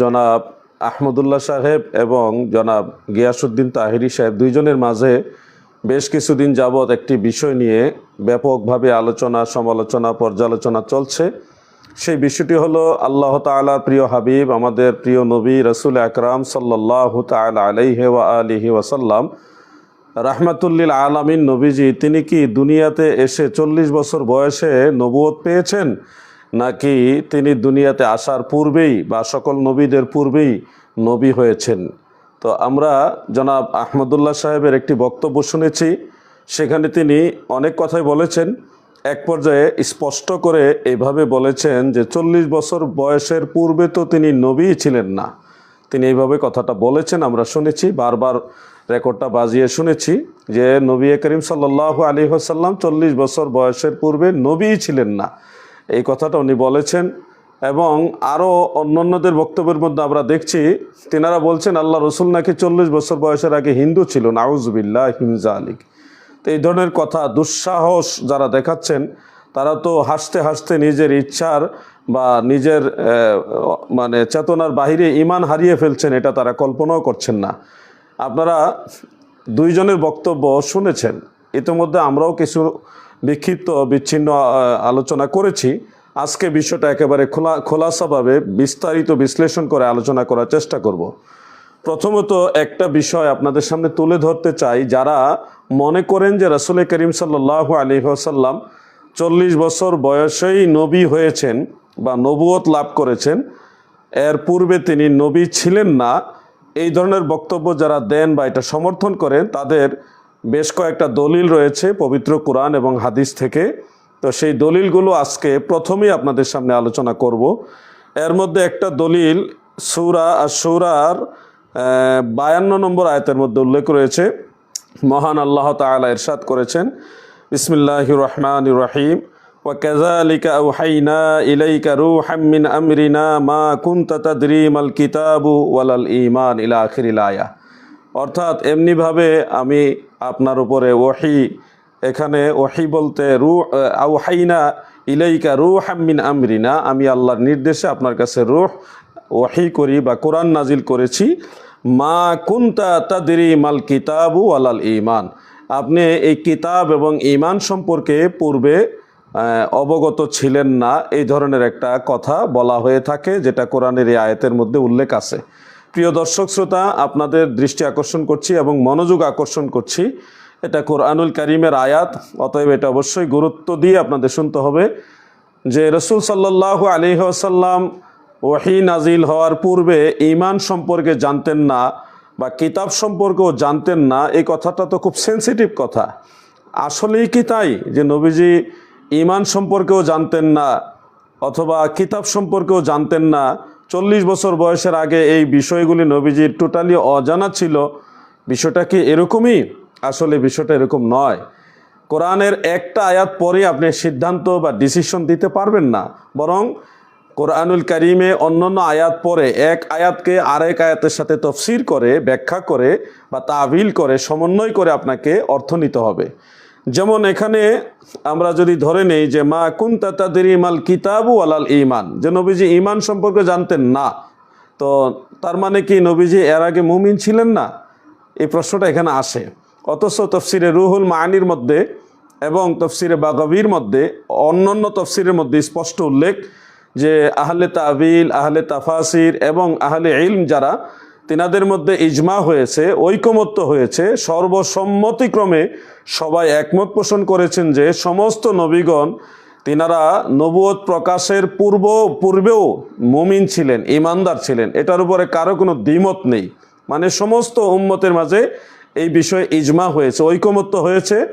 জনাব আহমদুল্লাহ সাহেব এবং জনাব গিয়াসুদ্দিন তাহিরি সাহেব দুইজনের মাঝে বেশ কিছুদিন যাবৎ একটি বিষয় নিয়ে ব্যাপকভাবে আলোচনা, সমালোচনা, পর্যালোচনা চলছে। সেই বিষয়টি হলো আল্লাহ তালার প্রিয় হাবিব, আমাদের প্রিয় নবী রসুল আকরাম সাল্লাহ তাল আলাইহে ওয়া আলিহি ওয়াসাল্লাম রাহমাতুল্লিল আলামিন নবীজি, তিনি কি দুনিয়াতে এসে চল্লিশ বছর বয়সে নবুয়ত পেয়েছেন? নাকি তিনি দুনিয়াতে আসার পূর্বেই বা সকল নবীদের পূর্বেই নবী হয়েছেন? তো আমরা জনাব আহমদুল্লাহ সাহেবের একটি বক্তব্য শুনেছি, সেখানে তিনি অনেক কথাই বলেছেন। এক পর্যায়ে স্পষ্ট করে এভাবে বলেছেন যে, চল্লিশ বছর বয়সের পূর্বে তো তিনি নবী ছিলেন না। তিনি এইভাবে কথাটা বলেছেন, আমরা শুনেছি, বারবার রেকর্ডটা বাজিয়ে শুনেছি যে, নবী করিম সাল্লাহ আলী হাসাল্লাম চল্লিশ বছর বয়সের পূর্বে নবীই ছিলেন না। এই কথাটা উনি বলেছেন এবং আরও অন্যান্যদের বক্তব্যের মধ্যে আমরা দেখছি, তিনারা বলছেন, আল্লাহ রসুল নাকি চল্লিশ বছর বয়সের আগে হিন্দু ছিল, নাউজবিল্লাহ হিমজা আলিক তো এই ধরনের কথা, দুঃসাহস যারা দেখাচ্ছেন, তারা তো হাসতে হাসতে নিজের ইচ্ছার বা নিজের মানে চেতনার বাহিরে ইমান হারিয়ে ফেলছেন, এটা তারা কল্পনাও করছেন না। আপনারা দুইজনের বক্তব্য শুনেছেন, ইতিমধ্যে আমরাও কিছু বিক্ষিপ্ত বিচ্ছিন্ন আলোচনা করেছি। আজকে বিষয়টা একেবারে খোলা, খোলাসাভাবে বিস্তারিত বিশ্লেষণ করে আলোচনা করার চেষ্টা করব। প্রথমত একটা বিষয় আপনাদের সামনে তুলে ধরতে চাই। যারা মনে করেন যে রসুল করিম সাল্লাহ আলী আসাল্লাম চল্লিশ বছর বয়সেই নবী হয়েছেন বা নবুয়ত লাভ করেছেন, এর পূর্বে তিনি নবী ছিলেন না। এই ধরনের বক্তব্য যারা দেন বা এটা সমর্থন করেন, তাদের বেশ কয়েকটা দলিল রয়েছে পবিত্র কোরআন এবং হাদিস থেকে তো সেই দলিলগুলো আজকে প্রথমেই আপনাদের সামনে আলোচনা করব এর মধ্যে একটা দলিল সৌরা আর সৌরার বায়ান্ন নম্বর আয়তের মধ্যে উল্লেখ রয়েছে মহান আল্লাহ তাআলা ইরশাদ করেছেন বিসমিল্লাহ রহমান রহিম وكذلك أوحينا إليك روحا من أمرنا ما كنت تدري ما الكتاب ولا الإيمان إلى آخر الآية অর্থাৎ এমনিভাবে আমি আপনার উপরে ওহি। এখানে ওহি বলতে রু আউহাইনা ইলাইকা রুহ মিন আমরিনা। আমি আল্লাহর নির্দেশে আপনার কাছে রুহ, ওহি করি বা কোরআন নাজিল করেছি। মা কুন্তা তাদরি মাল কিতাবু আলাল ইমান আপনি এই কিতাব এবং ইমান সম্পর্কে পূর্বে অবগত ছিলেন না। এই ধরনের একটা কথা বলা হয়ে থাকে, যেটা কোরআনের এই আয়াতের মধ্যে উল্লেখ আছে। প্রিয় দর্শক শ্রোতা, আপনাদের দৃষ্টি আকর্ষণ করছি এবং মনোযোগ আকর্ষণ করছি। এটা কোরআনুল করিমের আয়াত, অতএব এটা অবশ্যই গুরুত্ব দিয়ে আপনাদের শুনতে হবে যে রসুল সাল্লাহ আলী আসাল্লাম ওহি নাজিল হওয়ার পূর্বে ইমান সম্পর্কে জানতেন না বা কিতাব সম্পর্কেও জানতেন না। এই কথাটা তো খুব সেন্সিটিভ কথা। আসলেই কি তাই যে নবীজি ইমান সম্পর্কেও জানতেন না অথবা কিতাব সম্পর্কেও জানতেন না? চল্লিশ বছর বয়সের আগে এই বিষয়গুলি নবীজির টোটালি অজানা ছিল। বিষয়টা কি এরকমই? আসলে বিষয়টা এরকম নয়। কোরআনের একটা আয়াত পরে আপনি সিদ্ধান্ত বা ডিসিশন দিতে পারবেন না। বরং কোরআনুল করিমে অন্যান্য আয়াত পরে এক আয়াতকে আরেক আয়াতের সাথে তফসির করে, ব্যাখ্যা করে বা তাবিল করে, সমন্বয় করে আপনাকে অর্থ নিতে হবে। যেমন এখানে আমরা যদি ধরে নেই যে মা কুন্তা তাদের ইমাল কিতাবু আলাল ইমান যে নবীজি ইমান সম্পর্কে জানতেন না, তো তার মানে কি নবীজি এর আগে মুমিন ছিলেন না? এই প্রশ্নটা এখানে আসে। অথচ তফসিরে রুহুল মানির মধ্যে এবং তফসিরে বাগবির মধ্যে অন্যান্য তফসিরের মধ্যে স্পষ্ট উল্লেখ যে আহলে তাবিল, আহলে তাফাসির এবং আহলে ইলম যারা, তিনাদের মধ্যে ইজমা হয়েছে, ঐকমত্য হয়েছে, সর্বসম্মতিক্রমে সবাই একমত পোষণ করেছেন যে সমস্ত নবীগণ তিনারা নবুয়ত প্রকাশের পূর্ব, পূর্বেও মুমিন ছিলেন, ইমানদার ছিলেন। এটার উপরে কারও কোনো দ্বিমত নেই। মানে সমস্ত উম্মতের মাঝে এই বিষয়ে ইজমা হয়েছে, ঐকমত্য হয়েছে।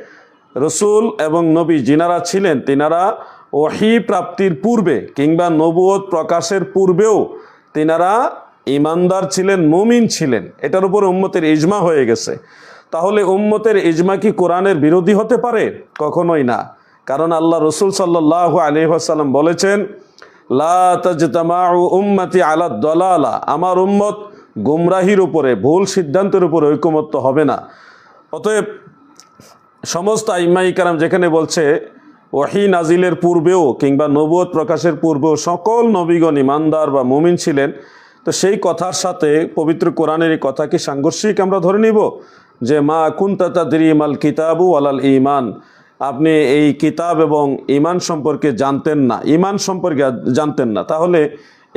রসুল এবং নবী যিনারা ছিলেন, তিনারা ওহি প্রাপ্তির পূর্বে কিংবা নবুয়ত প্রকাশের পূর্বেও তিনারা ইমানদার ছিলেন, মুমিন ছিলেন। এটার উপর উম্মতের ইজমা হয়ে গেছে। তাহলে উম্মতের ইজমা কি কোরআনের বিরোধী হতে পারে? কখনোই না। কারণ আল্লাহ রসুল সাল্লাহ আলী আসাল্লাম বলেছেন উম্মতি আলা দলালা। আমার উম্মত গুমরাহির উপরে, ভুল সিদ্ধান্তের উপরে ঐকমত্য হবে না। অতএব সমস্ত আইমাই কারাম যেখানে বলছে, ওহি নাজিলের পূর্বেও কিংবা নবুয়ত প্রকাশের পূর্বেও সকল নবীগণ ইমানদার বা মুমিন ছিলেন, তো সেই কথার সাথে পবিত্র কোরআনের এই কথা কি সাংঘর্ষিক আমরা ধরে নিব? যে মা কুন্তাতা দিরিমাল কিতাবু আলাল ইমান আপনি এই কিতাব এবং ইমান সম্পর্কে জানতেন না ইমান সম্পর্কে জানতেন না। তাহলে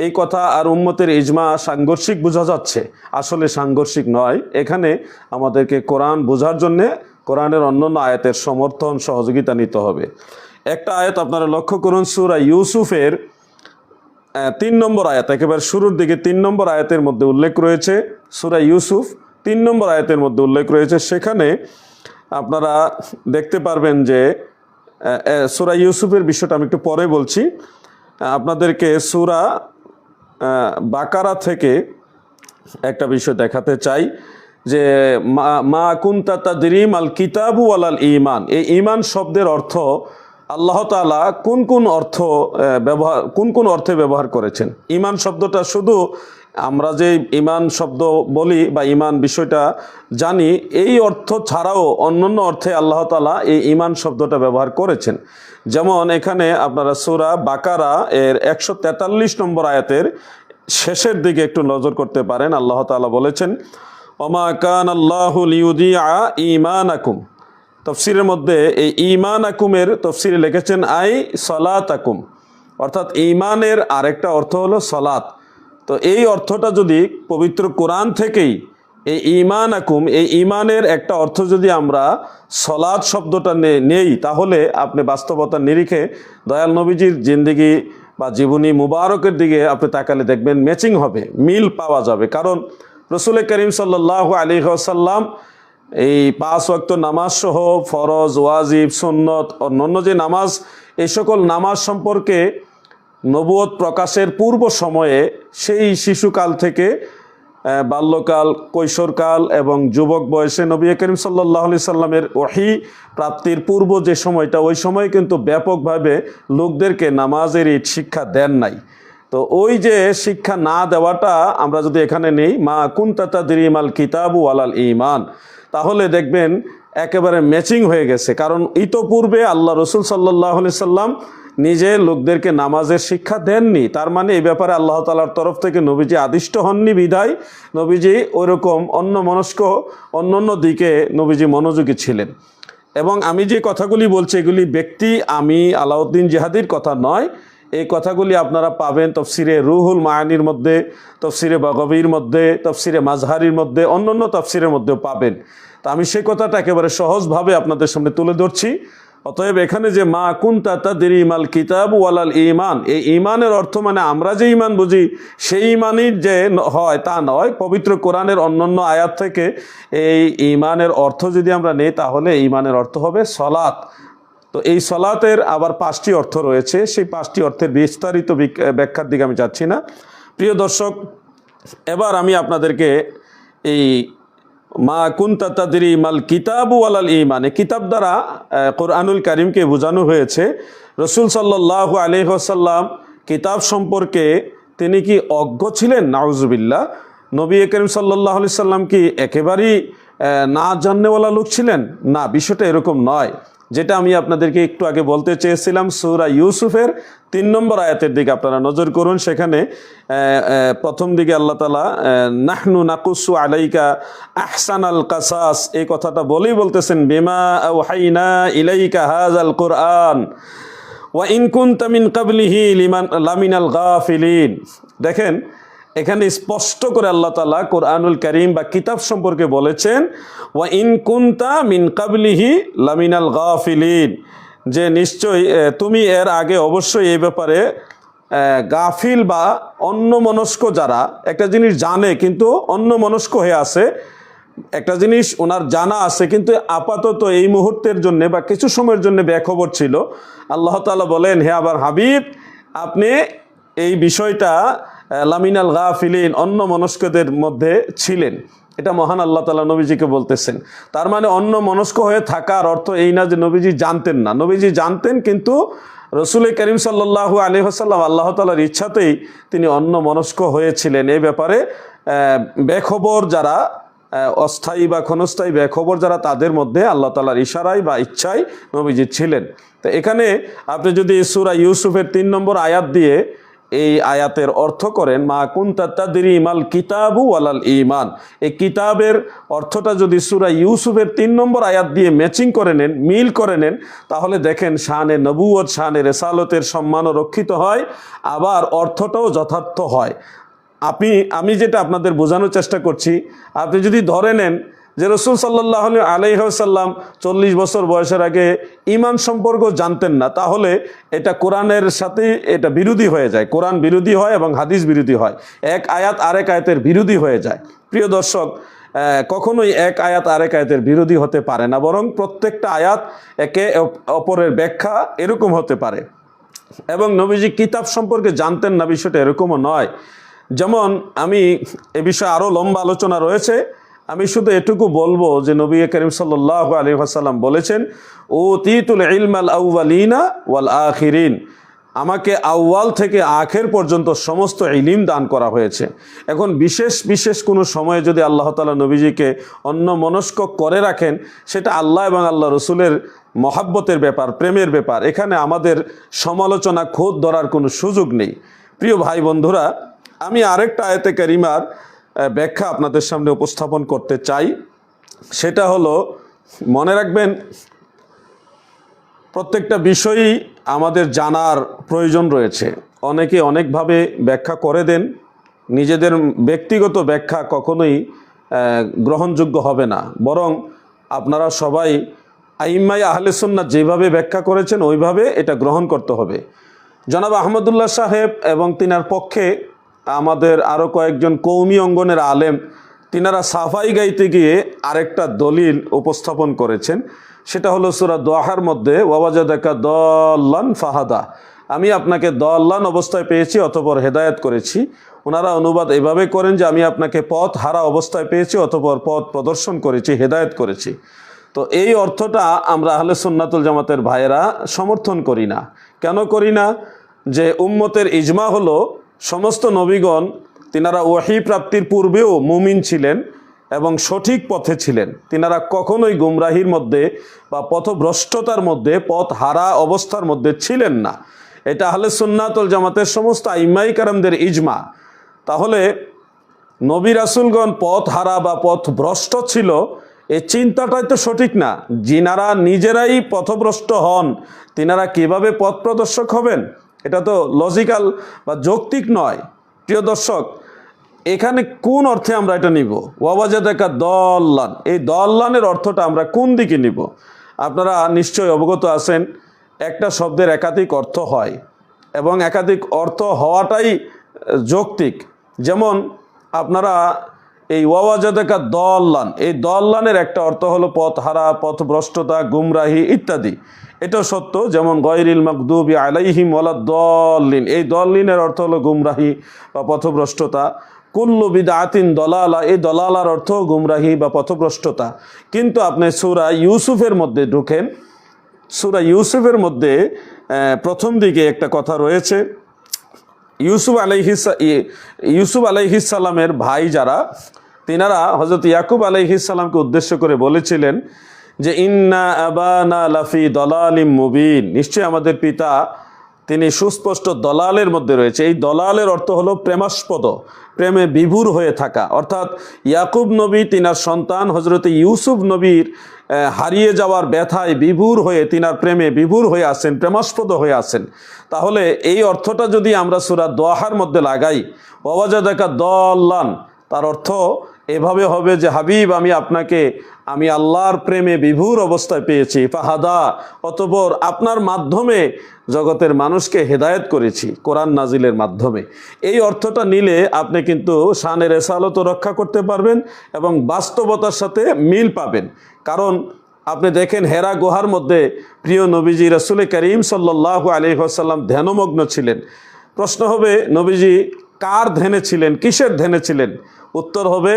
এই কথা আর উম্মতের ইজমা সাংঘর্ষিক বোঝা যাচ্ছে। আসলে সাংঘর্ষিক নয়। এখানে আমাদেরকে কোরআন বোঝার জন্যে কোরআনের অন্যান্য আয়াতের সমর্থন, সহযোগিতা নিতে হবে। একটা আয়াত আপনারা লক্ষ্য করুন, সুরা ইউসুফের তিন নম্বর আয়াত, একেবারে শুরুর দিকে তিন নম্বর আয়াতের মধ্যে উল্লেখ রয়েছে। সুরা ইউসুফ তিন নম্বর আয়াতের মধ্যে উল্লেখ রয়েছে, সেখানে আপনারা দেখতে পারবেন যে সুরা ইউসুফের বিষয়টা আমি একটু পরে বলছি। আপনাদেরকে সুরা বাকারা থেকে একটা বিষয় দেখাতে চাই যে, মা- কুন্তা দিরিম আল কিতাবু আলাল ইমান এই ইমান শব্দের অর্থ আল্লাহ তাআলা কোন কোন অর্থ ব্যবহার, কোন কোন অর্থে ব্যবহার করেছেন? ইমান শব্দটা শুধু আমরা যে ইমান শব্দ বলি বা ইমান বিষয়টা জানি, এই অর্থ ছাড়াও অন্যান্য অর্থে আল্লাহ তাআলা এই ইমান শব্দটা ব্যবহার করেছেন। যেমন এখানে আপনারা সুরা বাকারা এর একশো তেতাল্লিশ নম্বর আয়াতের শেষের দিকে একটু নজর করতে পারেন। আল্লাহ তালা বলেছেন, ওমা কান আল্লাহ ইমান আকুম তফসিরের মধ্যে এই ইমান আকুমের তফসিরে লিখেছেন, আই সলাত আকুম অর্থাৎ ইমানের আরেকটা অর্থ হলো সলাত। তো এই অর্থটা যদি পবিত্র কোরআন থেকেই এই ইমান আকুম এই ইমানের একটা অর্থ যদি আমরা সলাদ শব্দটা নেই, তাহলে আপনি বাস্তবতার নিরিখে দয়াল নবীজির জিন্দিগি বা জীবনী মুবারকের দিকে আপনি তাকালে দেখবেন ম্যাচিং হবে, মিল পাওয়া যাবে। কারণ রসুল করিম সাল্লাহ আলী সাল্লাম এই পাঁচ ওয়াক্ত নামাজ সহ ফরজ, ওয়াজিব, সুন্নত, অন্যান্য যে নামাজ, এই সকল নামাজ সম্পর্কে নবুয়ত প্রকাশের পূর্ব সময়ে সেই শিশুকাল থেকে বাল্যকাল, কৈশোরকাল এবং যুবক বয়সে নবী করিম সাল্লাহ আলি সাল্লামের ওহি প্রাপ্তির পূর্ব যে সময়টা, ওই সময় কিন্তু ব্যাপকভাবে লোকদেরকে নামাজের এই শিক্ষা দেন নাই। তো ওই যে শিক্ষা না দেওয়াটা আমরা যদি এখানে নেই, মা কুন্তাতা দিরিমাল কিতাবু আলাল ইমান তাহলে দেখবেন একেবারে ম্যাচিং হয়ে গেছে। কারণ ইতোপূর্বে আল্লাহ রসুল সাল্লাহ সাল্লাম নিজে লোকদেরকে নামাজের শিক্ষা দেননি। তার মানে এই ব্যাপারে আল্লাহ তালার তরফ থেকে নবীজি আদিষ্ট হননি বিধায়। নবীজি ওইরকম অন্য মনস্ক অন্য অন্য দিকে নবীজি মনোযোগী ছিলেন। এবং আমি যে কথাগুলি বলছি, এগুলি ব্যক্তি, আমি আলাউদ্দিন জিহাদির কথা নয়। এই কথাগুলি আপনারা পাবেন তফসিরে রুহুল মায়ানির মধ্যে, তফসিরে বাগবির মধ্যে, তফসিরে মাজহারির মধ্যে অন্য অন্য তফসিরের মধ্যেও পাবেন। তা আমি সেই কথাটা একেবারে সহজভাবে আপনাদের সামনে তুলে ধরছি। অতএব এখানে যে মা কুন্তা তাদের ইমাল কিতাব ওয়ালাল ইমান এই ইমানের অর্থ মানে আমরা যে ইমান বুঝি, সেই ইমানই যে হয় তা নয়। পবিত্র কোরআনের অন্যান্য আয়াত থেকে এই ইমানের অর্থ যদি আমরা নেই, তাহলে ইমানের অর্থ হবে সলাৎ। তো এই সলাতের আবার পাঁচটি অর্থ রয়েছে। সেই পাঁচটি অর্থের বিস্তারিত ব্যাখ্যার দিকে আমি যাচ্ছি না। প্রিয় দর্শক, এবার আমি আপনাদেরকে এই মা কুন্তাতাদিরি মাল কিতাবু আলাল ইমান কিতাব দ্বারা কোরআনুল করিমকে বোঝানো হয়েছে, রসুল সাল্লাহ আলহ্লাম কিতাব সম্পর্কে তিনি কি অজ্ঞ ছিলেন? নাউজুবিল্লা নবী করিম সাল্লাহ সাল্লাম কি একেবারেই না জাননেওয়ালা লোক ছিলেন? না, বিষয়টা এরকম নয়। যেটা আমি আপনাদেরকে একটু আগে বলতে চেয়েছিলাম, সুরা ইউসুফের তিন নম্বর আয়াতের দিকে আপনারা নজর করুন। সেখানে প্রথম দিকে আল্লাহ তালা নাহনু নাকুসু আলাইকা আহসান আল কাসাস এই কথাটা বলেই বলতেছেন, বিমা হাইনা ইলাইকা হাজ আল কোরআন, ওয়া ইনকুন তামিন কাবলিহি লিমান, লামিনাল গাফিলিন। দেখেন এখানে স্পষ্ট করে আল্লাহ তালা কোরআনুল করিম বা কিতাব সম্পর্কে বলেছেন, ওয়া ইন কুন্তা মিন কাবলিহি লামিনাল গাফিলিন। যে নিশ্চয়ই তুমি এর আগে অবশ্যই এই ব্যাপারে গাফিল বা অন্য মনস্ক যারা, একটা জিনিস জানে কিন্তু অন্য মনস্ক হয়ে আছে, একটা জিনিস ওনার জানা আছে কিন্তু আপাতত এই মুহূর্তের জন্য বা কিছু সময়ের জন্য বেখবর ছিল। আল্লাহ তালা বলেন, হে আবার হাবিব, আপনি এই বিষয়টা লামিনাল গাফিলিন অন্য মনস্কদের মধ্যে ছিলেন। এটা মহান আল্লাহ তালা নবীজিকে বলতেছেন। তার মানে অন্য মনস্ক হয়ে থাকার অর্থ এই না যে নবীজি জানতেন না। নবীজি জানতেন কিন্তু রসুল করিম সাল্লাহ আলী হাসাল্লাম আল্লাহ তালার ইচ্ছাতেই তিনি অন্য মনস্ক হয়েছিলেন। এই ব্যাপারে বেখবর যারা অস্থায়ী বা ক্ষণস্থায়ী বেখবর যারা, তাদের মধ্যে আল্লাহ তালার ইশারায় বা ইচ্ছায় নবীজি ছিলেন। তো এখানে আপনি যদি সুরা ইউসুফের তিন নম্বর আয়াত দিয়ে এই আয়াতের অর্থ করেন, মা কুন্তা তাদরি মাল কিতাবু ওয়ালাল ইমান এই কিতাবের অর্থটা যদি সুরা ইউসুফের তিন নম্বর আয়াত দিয়ে ম্যাচিং করে নেন, মিল করে নেন, তাহলে দেখেন শানে নবুয়ত শানে রেসালতের সম্মানও রক্ষিত হয়, আবার অর্থটাও যথার্থ হয়। আপনি, আমি যেটা আপনাদের বোঝানোর চেষ্টা করছি, আপনি যদি ধরে নেন যে রসুল সাল্লাহ আলাইসাল্লাম চল্লিশ বছর বয়সের আগে ইমান সম্পর্ক জানতেন না, তাহলে এটা কোরআনের সাথে এটা বিরোধী হয়ে যায়। কোরআন বিরোধী হয় এবং হাদিস বিরোধী হয়। এক আয়াত আরেক আয়াতের বিরোধী হয়ে যায়। প্রিয় দর্শক কখনোই এক আয়াত আরেক আয়াতের বিরোধী হতে পারে না, বরং প্রত্যেকটা আয়াত একে অপরের ব্যাখ্যা এরকম হতে পারে। এবং নবীজি কিতাব সম্পর্কে জানতেন না, বিষয়টা এরকমও নয়। যেমন আমি এ বিষয়ে আরও লম্বা আলোচনা রয়েছে। আমি শুধু এটুকু বলব যে নবী করিম সাল্লাহ আলী আসাল্লাম বলেছেন ও তিতুল ইলমাল আউ্বালিনা ওয়াল আখিরিন। আমাকে আউয়াল থেকে আখের পর্যন্ত সমস্ত ইলিম দান করা হয়েছে। এখন বিশেষ বিশেষ কোনো সময়ে যদি আল্লাহ তালা নবীজিকে অন্য মনস্ক করে রাখেন, সেটা আল্লাহ এবং আল্লাহ রসুলের মহাব্বতের ব্যাপার, প্রেমের ব্যাপার। এখানে আমাদের সমালোচনা, খোদ ধরার কোনো সুযোগ নেই। প্রিয় ভাই বন্ধুরা, আমি আরেকটা আয়তে কারিমার ব্যাখ্যা আপনাদের সামনে উপস্থাপন করতে চাই। সেটা হলো, মনে রাখবেন, প্রত্যেকটা বিষয়ই আমাদের জানার প্রয়োজন রয়েছে। অনেকে অনেকভাবে ব্যাখ্যা করে দেন, নিজেদের ব্যক্তিগত ব্যাখ্যা কখনোই গ্রহণযোগ্য হবে না। বরং আপনারা সবাই আইম্মাই আহলে সুন্নাত যেভাবে ব্যাখ্যা করেছেন, ওইভাবে এটা গ্রহণ করতে হবে। জনাব আহমদুল্লাহ সাহেব এবং তিনার পক্ষে আমাদের আরও কয়েকজন কৌমি অঙ্গনের আলেম, তিনারা সাফাই গাইতে গিয়ে আরেকটা দলিল উপস্থাপন করেছেন। সেটা হলো সুরা দোয়াহার মধ্যে ওয়াবাজাদাকা দল্লান ফাহাদা। আমি আপনাকে দল্লান অবস্থায় পেয়েছি, অতপর হেদায়েত করেছি। ওনারা অনুবাদ এভাবে করেন যে আমি আপনাকে পথ হারা অবস্থায় পেয়েছি, অতপর পথ প্রদর্শন করেছি, হেদায়ত করেছি। তো এই অর্থটা আমরা আহলে সুন্নাতুল জামাতের ভাইয়েরা সমর্থন করি না। কেন করি না? যে উম্মতের ইজমা হলো সমস্ত নবীগণ তিনারা ওয়াহি প্রাপ্তির পূর্বেও মুমিন ছিলেন এবং সঠিক পথে ছিলেন। তিনারা কখনোই গুমরাহির মধ্যে বা পথভ্রষ্টতার মধ্যে, পথ হারা অবস্থার মধ্যে ছিলেন না। এটা আহলে সুন্নাতুল জামাতের সমস্ত আইমাই কারামদের ইজমা। তাহলে নবী রাসুলগণ পথ হারা বা পথ ভ্রষ্ট ছিল এই চিন্তাটাই তো সঠিক না। যিনারা নিজেরাই পথভ্রষ্ট হন, তিনারা কীভাবে পথ প্রদর্শক হবেন? এটা তো লজিক্যাল বা যৌক্তিক নয়। প্রিয় দর্শক, এখানে কোন অর্থে আমরা এটা নিব? ওয়াবাজা দেখা দল্লান। এই দল্লানের অর্থটা আমরা কোন দিকে নিব? আপনারা নিশ্চয়ই অবগত আছেন, একটা শব্দের একাধিক অর্থ হয় এবং একাধিক অর্থ হওয়াটাই যৌক্তিক। যেমন, আপনারা এই ওয়াওয়াজাদাকা দল্লান, এই দল্লানের একটা অর্থ হলো পথহারা, পথভ্রষ্টতা, গুমরাহি ইত্যাদি। এটাও সত্য, যেমন গয়রিল মকদুবি আলাইহিম ওয়ালা দলিন এই দল্লিনের অর্থ হলো গুমরাহি বা পথভ্রষ্টতা। কুল্লু বিদাতিন দলালা, এই দলালার অর্থ গুমরাহি বা পথভ্রষ্টতা। কিন্তু আপনি সুরা ইউসুফের মধ্যে ঢুকেন। সুরা ইউসুফের মধ্যে প্রথম দিকে একটা কথা রয়েছে। ইউসুফ আলাইহিস ইউসুফ আলাইহিসাল্লামের ভাই যারা, তিনারা হজরত ইয়াকুব আলাইহিসাল্লামকে উদ্দেশ্য করে বলেছিলেন যে ইন্না আবানা লাফি দলালিম মুবিন। নিশ্চয়ই আমাদের পিতা তিনি সুস্পষ্ট দলালের মধ্যে রয়েছে। এই দলালের অর্থ হলো প্রেমাস্পদ, প্রেমে বিভুর হয়ে থাকা। অর্থাৎ ইয়াকুব নবী তিনার সন্তান হজরত ইউসুফ নবীর হারিয়ে যাওয়ার ব্যথায় বিভুর হয়ে, তিনার প্রেমে বিভুর হয়ে আছেন, প্রেমাস্পদ হয়ে আছেন। তাহলে এই অর্থটা যদি আমরা সুরা দোয়াহার মধ্যে লাগাই ওয়াজা দেখা দল্লান, তার অর্থ এভাবে হবে যে, হাবিব, আমি আপনাকে, আমি আল্লাহর প্রেমে বিভুর অবস্থায় পেয়েছি। ফাহাদা, অতপর আপনার মাধ্যমে জগতের মানুষকে হেদায়েত করেছি, কোরআন নাজিলের মাধ্যমে। এই অর্থটা নিলে আপনি কিন্তু শানের এসালতও রক্ষা করতে পারবেন এবং বাস্তবতার সাথে মিল পাবেন। কারণ আপনি দেখেন, হেরা গুহার মধ্যে প্রিয় নবীজি রসুল করিম সাল্লাহ আলহিহাসাল্লাম ধ্যানমগ্ন ছিলেন। প্রশ্ন হবে, নবীজি কার ধ্যানে ছিলেন? কিসের ধ্যানে ছিলেন? উত্তর হবে,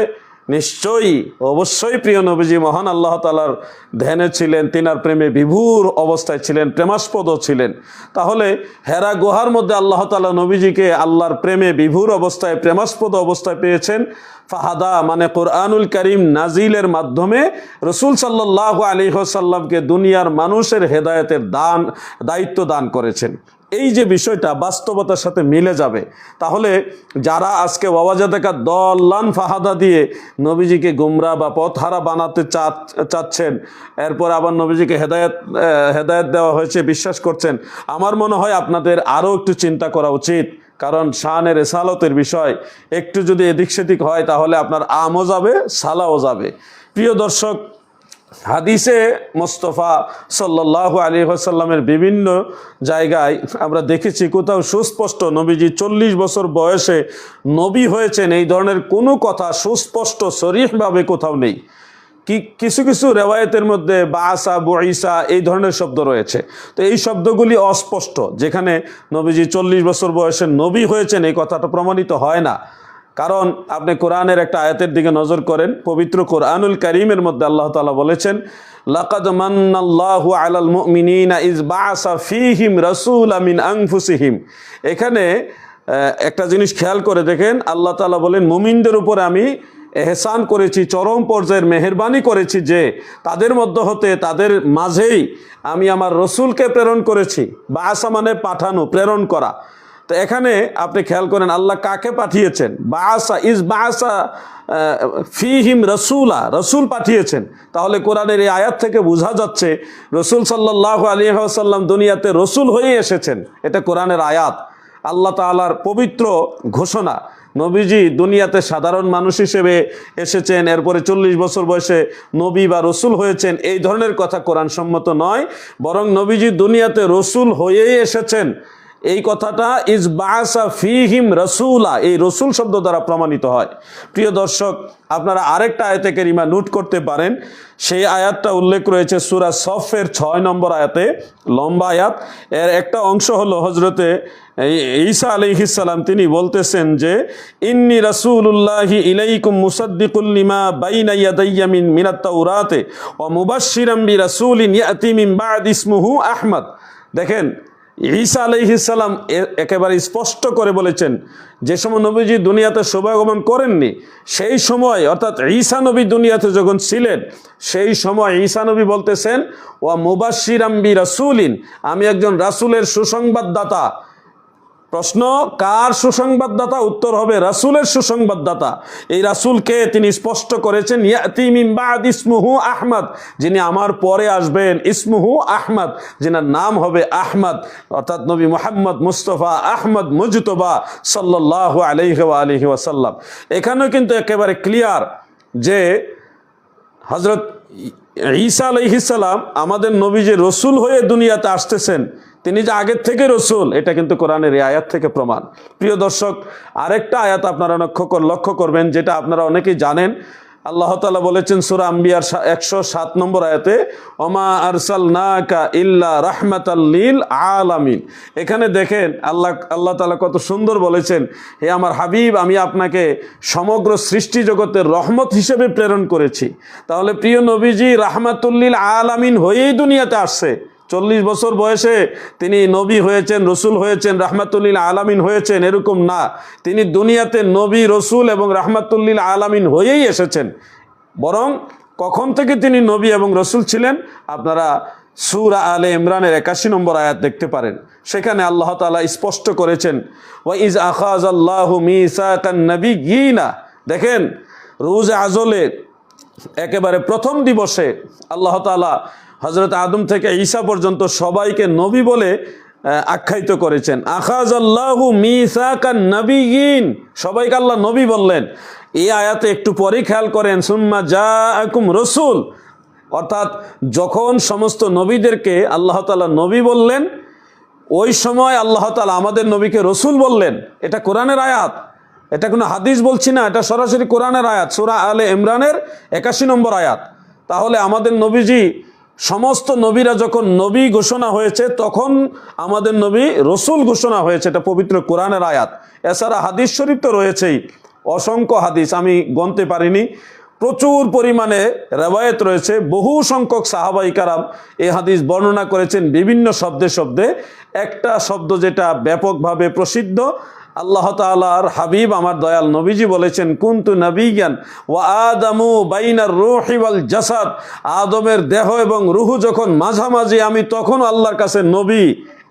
নিশ্চয়ই, অবশ্যই প্রিয় নবীজি, মহান আল্লাহ তালার ধ্যানে ছিলেন। তিনার প্রেমে বিভুর অবস্থায় ছিলেন প্রেমাস্পদও ছিলেন। তাহলে হেরা গুহার মধ্যে আল্লাহ তালা নবীজিকে আল্লাহর প্রেমে বিভুর অবস্থায়, প্রেমাস্পদ অবস্থায় পেয়েছেন। ফাহাদা মানে কোরআনুল করিম নাজিলের মাধ্যমে রসুল সাল্লাহ আলী সাল্লামকে দুনিয়ার মানুষের হেদায়েতের দান, দায়িত্ব দান করেছেন। এই যে বিষয়টা বাস্তবতার সাথে মিলে যাবে, তাহলে যারা আজকে ওয়াজাদাকা দল্লান ফাহাদা দিয়ে নবীজিকে গুমরা বা পথহারা বানাতে চা- চাচ্ছেন, এরপর আবার নবীজিকে হেদায়ত হেদায়ত দেওয়া হয়েছে, বিশ্বাস করছেন, আমার মনে হয় আপনাদের আরও একটু চিন্তা করা উচিত। কারণ শানের এসালতের বিষয় একটু যদি এদিক সেদিক হয়, তাহলে আপনার আমও যাবে, সালাও যাবে। প্রিয় দর্শক হাদিসে মোস্তফা সাল্লাহ আলী আসাল্লামের বিভিন্ন জায়গায় আমরা দেখেছি, কোথাও সুস্পষ্ট নবীজি চল্লিশ বছর বয়সে নবী হয়েছেন, এই ধরনের কোনো কথা সুস্পষ্ট শরীফভাবে কোথাও নেই। কি, কিছু কিছু রেওয়ায়তের মধ্যে বাসা বইসা এই ধরনের শব্দ রয়েছে। তো এই শব্দগুলি অস্পষ্ট, যেখানে নবীজি চল্লিশ বছর বয়সে নবী হয়েছেন, এই কথাটা প্রমাণিত হয় না। কারণ আপনি কোরআনের একটা আয়াতের দিকে নজর করেন, পবিত্র কোরআনুল করিমের মধ্যে আল্লাহ তালা বলেছেন, লাকাদ মান্নাল্লাহু আলাল মুমিনিনা ইজ বাসা ফিহিম রাসূল আমিন আনফুসিহিম। এখানে একটা জিনিস খেয়াল করে দেখেন, আল্লাহ তালা বলেন, মুমিনদের উপরে আমি এহসান করেছি, চরম পর্যায়ের মেহরবানি করেছি যে, তাদের মধ্য হতে তাদের মাঝেই আমি আমার রসুলকে প্রেরণ করেছি। বা আসা মানে পাঠানো, প্রেরণ করা। তো এখানে আপনি খেয়াল করেন আল্লাহ কাকে পাঠিয়েছেন? বাসা ইস বাসা ফিহিম রসুলা, রসুল পাঠিয়েছেন। তাহলে কোরআনের এই আয়াত থেকে বোঝা যাচ্ছে রসুল সাল্লাহ আলী আসাল্লাম দুনিয়াতে রসুল হয়ে এসেছেন। এটা কোরআনের আয়াত। আল্লাহ তাআলার পবিত্র ঘোষণা। নবীজি দুনিয়াতে সাধারণ মানুষ হিসেবে এসেছেন, এরপরে চল্লিশ বছর বয়সে নবী বা রসুল হয়েছেন। এই ধরনের কথা কোরআন সম্মত নয়। বরং নবীজি দুনিয়াতে রসুল হয়েই এসেছেন। এই কথাটা, ইজ বাসা ফিহিম রসুলা এই রসুল শব্দ দ্বারা প্রমাণিত হয়। প্রিয় দর্শক, আপনারা আরেকটা আয়াতে কেরিমা নোট করতে পারেন। সেই আয়াতটা উল্লেখ রয়েছে সুরা সফের ছয় নম্বর আয়াতে, লম্বা আয়াত। এর একটা অংশ হলো হজরতে ঈসা আলহিসাল্লাম তিনি বলতেছেন যে, ইন্নি রাসূলুল্লাহি ইলাইকুম মুসাদ্দিকুল্লিমা বাইনা ইয়াদাইয়া মিন, মিনাত তাওরাতে, ওয়া মুবাশশিরাম বিরাসূলিন ইয়াতি মিন বা'দ ইসমুহু আহমদ। দেখেন ঈসা আলহিসাল্লাম একেবারে স্পষ্ট করে বলেছেন, যে সময় নবীজি দুনিয়াতে শোভাগমন করেননি, সেই সময়, অর্থাৎ ঈসা নবী দুনিয়াতে যখন ছিলেন, সেই সময় ঈসা নবী বলতেছেন, ওয়া মুবাশিরাম্বি রাসুলিন আমি একজন রাসুলের সুসংবাদদাতা প্রশ্ন, কার সুসংবাদদাতা? উত্তর হবে রাসুলের সুসংবাদদাতা। এই রাসুলকে তিনি স্পষ্ট করেছেন, ইয়াতি মিন বাদ ইসমুহু আহমদ। যিনি আমার পরে আসবেন, ইসমুহু আহমদ। যিনার নাম হবে আহমদ। অর্থাৎ নবী মোহাম্মদ মুস্তফা আহমদ মুজতবা সাল্লাহ আলহি আলহি ওয়াসাল্লাম। এখানেও কিন্তু একেবারে ক্লিয়ার যে হজরত ঈসা আলহিসাল্লাম আমাদের নবী যে রসুল হয়ে দুনিয়াতে আসতেছেন তিনি যে আগের থেকে রসুল, এটা কিন্তু কোরআনের এই আয়াত থেকে প্রমাণ। প্রিয় দর্শক, আরেকটা আয়াত আপনারা লক্ষ্য লক্ষ্য করবেন, যেটা আপনারা অনেকেই জানেন। আল্লাহ তালা বলেছেন সুরা আম্বিয়ার একশো সাত নম্বর আয়াতে, ওমা আরসাল নাকা ইল্লা রাহমাতাল্লিল আলামিন। এখানে দেখেন, আল্লাহ আল্লাহ তালা কত সুন্দর বলেছেন, হে আমার হাবিব, আমি আপনাকে সমগ্র সৃষ্টি জগতের রহমত হিসেবে প্রেরণ করেছি। তাহলে প্রিয় নবীজি রাহমাতুল্লিল আলামিন হয়েই দুনিয়াতে আসছে। চল্লিশ বছর বয়সে তিনি নবী হয়েছেন, রসুল হয়েছেন, রাহমাতুল্লিল আলামিন হয়েছেন, এরকম না। তিনি দুনিয়াতে নবী, রসুল এবং রাহমাতুল্লিল আলামিন হয়েই এসেছেন। বরং কখন থেকে তিনি নবী এবং রসুল ছিলেন, আপনারা সুরা আলে ইমরানের একাশি নম্বর আয়াত দেখতে পারেন। সেখানে আল্লাহ তালা স্পষ্ট করেছেন, ওয়া ইজ আখাজ আল্লাহ মিসাকান নবী গিনা দেখেন, রুজ আজলে, একেবারে প্রথম দিবসে আল্লাহ তালা হজরত আদম থেকে ঈসা পর্যন্ত সবাইকে নবী বলে আখ্যায়িত করেছেন। আখাজ আল্লাহু মিসাকান নবীন সবাইকে আল্লাহ নবী বললেন। এই আয়াতে একটু পরেই খেয়াল করেন, সুম্মা যা আকুম রসুল। অর্থাৎ যখন সমস্ত নবীদেরকে আল্লাহ তালা নবী বললেন, ওই সময় আল্লাহ তালা আমাদের নবীকে রসুল বললেন। এটা কোরআনের আয়াত। এটা কোনো হাদিস বলছি না, এটা সরাসরি কোরআনের আয়াত। সুরা আলে ইমরানের একাশি নম্বর আয়াত। তাহলে আমাদের নবীজি সমস্ত নবীরা যখন নবী ঘোষণা হয়েছে, তখন আমাদের নবী রসুল ঘোষণা হয়েছে। এটা পবিত্র কোরআনের আয়াত। এছাড়া হাদিস শরীফ তো রয়েছেই। অসংখ্য হাদিস, আমি গনতে পারিনি। প্রচুর পরিমাণে রেবায়েত রয়েছে। বহু সংখ্যক সাহাবাই কারাম এই হাদিস বর্ণনা করেছেন বিভিন্ন শব্দে শব্দে। একটা শব্দ যেটা ব্যাপকভাবে প্রসিদ্ধ আল্লাহ তালার হাবিব আমার দয়াল নবীজি বলেছেন, কুন্তু নবীজ্ঞান ও আদামু বাইনার রুহি ওয়াল জাসাদ। আদমের দেহ এবং রুহু যখন মাঝামাঝি, আমি তখন আল্লাহর কাছে নবী,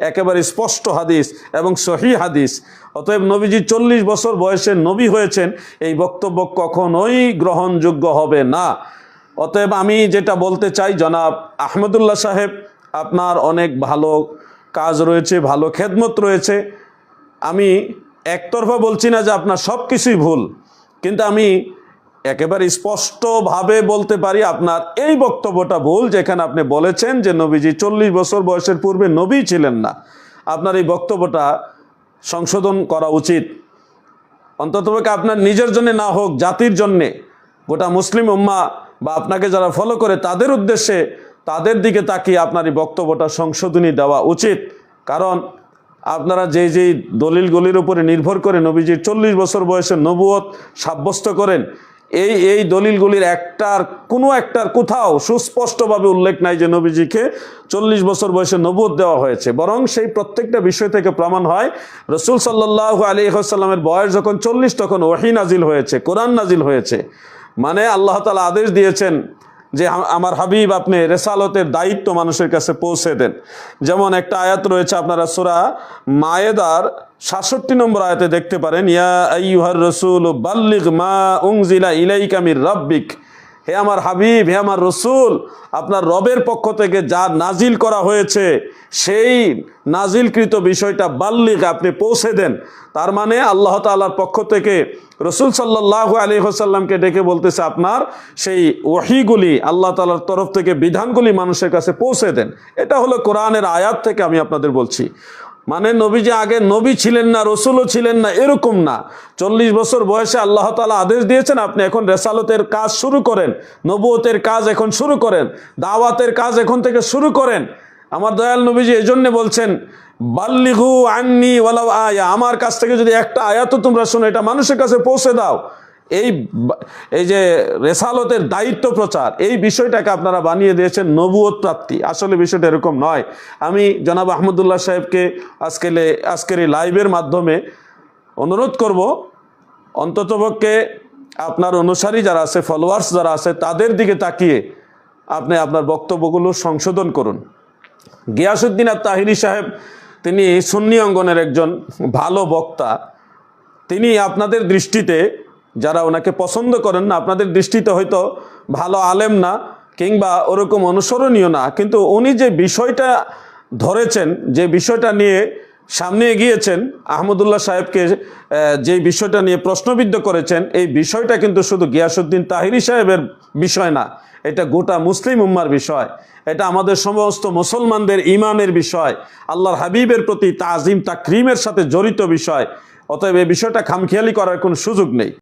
একেবারে স্পষ্ট হাদিস এবং সহি হাদিস। অতএব নবীজি চল্লিশ বছর বয়সে নবী হয়েছেন, এই বক্তব্য কখনোই গ্রহণযোগ্য হবে না। অতএব আমি যেটা বলতে চাই, জনাব আহমদুল্লাহ সাহেব, আপনার অনেক ভালো কাজ রয়েছে, ভালো খেদমত রয়েছে। আমি একতরফা বলছি না যে আপনার সব কিছুই ভুল, কিন্তু আমি একেবারে স্পষ্টভাবে বলতে পারি আপনার এই বক্তব্যটা ভুল, যেখানে আপনি বলেছেন যে নবীজি চল্লিশ বছর বয়সের পূর্বে নবী ছিলেন না। আপনার এই বক্তব্যটা সংশোধন করা উচিত। অন্ততপক্ষে আপনার নিজের জন্য না হোক, জাতির জন্যে। গোটা মুসলিম উম্মা বা আপনাকে যারা ফলো করে, তাদের উদ্দেশ্যে তাদের দিকে তাকিয়ে আপনার এই বক্তব্যটা সংশোধনী দেওয়া উচিত। কারণ আপনারা যেই যেই দলিলগুলির উপরে নির্ভর করে নবীজির চল্লিশ বছর বয়সে নবুয়ত সাব্যস্ত করেন, এই এই দলিলগুলির একটার কোনো একটার কোথাও সুস্পষ্টভাবে উল্লেখ নাই যে নবীজিকে চল্লিশ বছর বয়সে নবুয়ত দেওয়া হয়েছে। বরং সেই প্রত্যেকটা বিষয় থেকে প্রমাণ হয়, রসুল সাল্লাহ আলী আসাল্লামের বয়স যখন চল্লিশ তখন ওয়াহি নাজিল হয়েছে, কোরআন নাজিল হয়েছে। মানে আল্লাহ তালা আদেশ দিয়েছেন যে আমার হাবিব আপনি রেসালতের দায়িত্ব মানুষের কাছে পৌঁছে দেন। যেমন একটা আয়াত রয়েছে আপনারা সুরা মায়েদার সাতষট্টি নম্বর আয়াতে দেখতে পারেন, ইয়া আইয়ুহার রসুল বাল্লিক মা উংজিলা ইলাইকামির রব্বিক। হে আমার হাবিব, হে আমার রসুল, আপনার রবের পক্ষ থেকে যা নাজিল করা হয়েছে, সেই নাজিলকৃত বিষয়টা বাল্লিক আপনি পৌঁছে দেন। তার মানে আল্লাহ তাআলার পক্ষ থেকে রসুল সাল্লাহ আলী হোসাল্লামকে ডেকে বলতেছে, আপনার সেই ওহিগুলি আল্লাহ তাআলার তরফ থেকে বিধানগুলি মানুষের কাছে পৌঁছে দেন। এটা হলো কোরআনের আয়াত থেকে আমি আপনাদের বলছি। মানে নবী যে আগে নবী ছিলেন না, রসুলও ছিলেন না, এরকম না। চল্লিশ বছর বয়সে আল্লাহ তালা আদেশ দিয়েছেন, আপনি এখন রেসালতের কাজ শুরু করেন, নবুয়তের কাজ এখন শুরু করেন, দাওয়াতের কাজ এখন থেকে শুরু করেন। আমার দয়াল নবীজি এই জন্যে বলছেন বাল্লিহু আন্নি ওয়ালাউ আয়া, আমার কাছ থেকে যদি একটা আয়াত তোমরা শোনো, এটা মানুষের কাছে পৌঁছে দাও। এই এই যে রেসালতের দায়িত্ব প্রচার, এই বিষয়টাকে আপনারা বানিয়ে দিয়েছেন নবুয়ত প্রাপ্তি। আসলে বিষয়টা এরকম নয়। আমি জনাব আহমদুল্লাহ সাহেবকে আজকে আজকের এই লাইভের মাধ্যমে অনুরোধ করব, অন্ততপক্ষে আপনার অনুসারী যারা আছে ফলোয়ার্স যারা আছে, তাদের দিকে তাকিয়ে আপনি আপনার বক্তব্যগুলো সংশোধন করুন। গিয়াসুদ্দিন আর তাহিরি সাহেব তিনি সুন্নি অঙ্গনের একজন ভালো বক্তা। তিনি আপনাদের দৃষ্টিতে যারা ওনাকে পছন্দ করেন না, আপনাদের দৃষ্টিতে হয়তো ভালো আলেম না কিংবা ওরকম অনুসরণীয় না, কিন্তু উনি যে বিষয়টা ধরেছেন, যে বিষয়টা নিয়ে সামনে এগিয়েছেন, আহমদুল্লাহ সাহেবকে যে বিষয়টা নিয়ে প্রশ্নবিদ্ধ করেছেন, এই বিষয়টা কিন্তু শুধু গিয়াসুদ্দিন তাহিরি সাহেবের বিষয় না। এটা গোটা মুসলিম উম্মার বিষয়। এটা আমাদের সমস্ত মুসলমানদের ইমানের বিষয়। আল্লাহর হাবিবের প্রতি তাজিম তাকরিমের সাথে জড়িত বিষয়। অতএব এই বিষয়টা খামখেয়ালি করার কোনো সুযোগ নেই।